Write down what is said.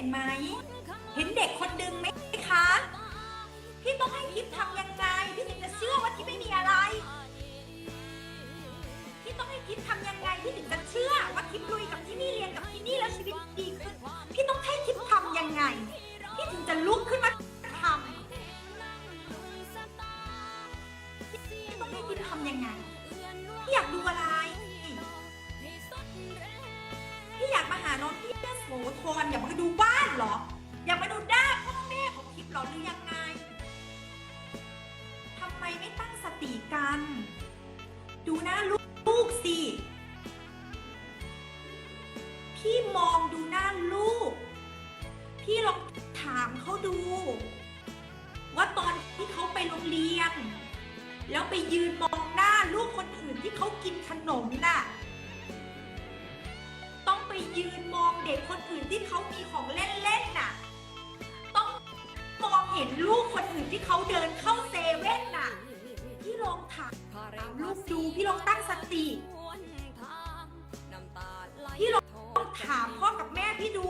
็นไหม เห็นเด็กคนดึงไหมคะ พี่ต้องให้ทิพย์ทำยังไง พี่ถึงจะเชื่อว่าทิพย์ไม่มีอะไร พี่ต้องให้ทิพย์ทำยังไง พี่ถึงจะเชื่อว่าทิพย์ลุยกับที่นี่เรียนกับที่นี่แล้วชีวิตดีขึ้น พี่ต้องให้ทิพย์ทำยังไง พี่ถึงจะลุกขึ้นมาทำพี่ต้องให้ทิพย์ทำยังไง พี่อยากดูอะไรพี่อยากมาหาน้องที่โสธรอย่ามาดูบ้า เหรอ อยากมาดูด้าพ่อแม่ของทิพย์เหรอหรือยังไงทำไมไม่ตั้งสติกัน ดูหน้าลูกลูกสิ พี่มองดูหน้าลูก พี่ลองถามเขาดู ว่าตอนที่เขาไปโรงเรียน แล้วไปยืนมองหน้าลูกคนอื่นที่เขากินขนมน่ะ ยืนมองเด็กคนอื่นที่เขามีของเล่นๆน่ะ ต้องมองเห็นลูกคนอื่นที่เขาเดินเข้าเซเว่นน่ะ พี่ลองถามลูกดูพี่ลองตั้งสติ พี่ลองถามพ่อกับแม่พี่ดู